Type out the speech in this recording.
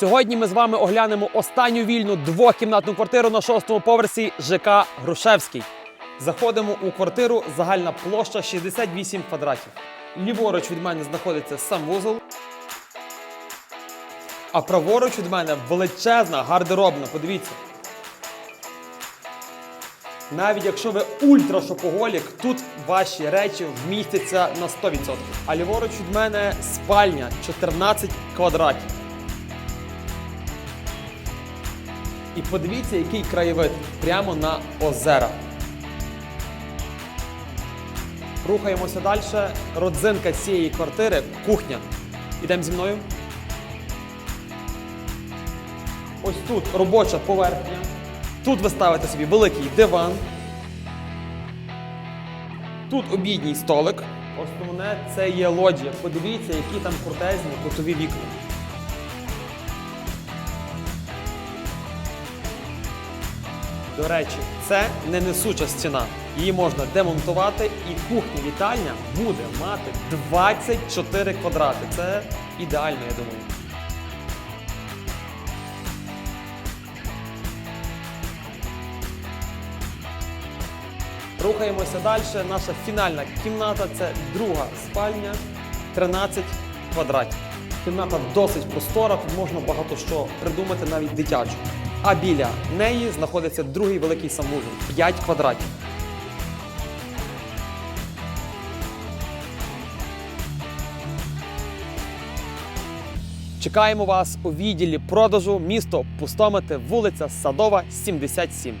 Сьогодні ми з вами оглянемо останню вільну двокімнатну квартиру на шостому поверсі ЖК Грушевський. Заходимо у квартиру, загальна площа 68 квадратів. Ліворуч від мене знаходиться санвузол. А праворуч від мене величезна гардеробна. Подивіться. Навіть якщо ви ультрашопоголік, тут ваші речі вмістяться на 100%. А ліворуч від мене спальня 14 квадратів. І подивіться, який краєвид прямо на озера. Рухаємося далі. Родзинка цієї квартири кухня. Ідемо зі мною. Ось тут робоча поверхня. Тут ви ставите собі великий диван. Тут обідній столик. Основне це є лоджія. Подивіться, які там крутезні кутові вікна. До речі, це не несуча стіна. Її можна демонтувати, і кухня вітальня буде мати 24 квадрати. Це ідеально, я думаю. Рухаємося далі. Наша фінальна кімната це друга спальня, 13 квадратів. Кімната досить простора, тут можна багато що придумати, навіть дитячу. А біля неї знаходиться другий великий санвузол 5 квадратів. Чекаємо вас у відділі продажу місто Пустомети, вулиця Садова, 77.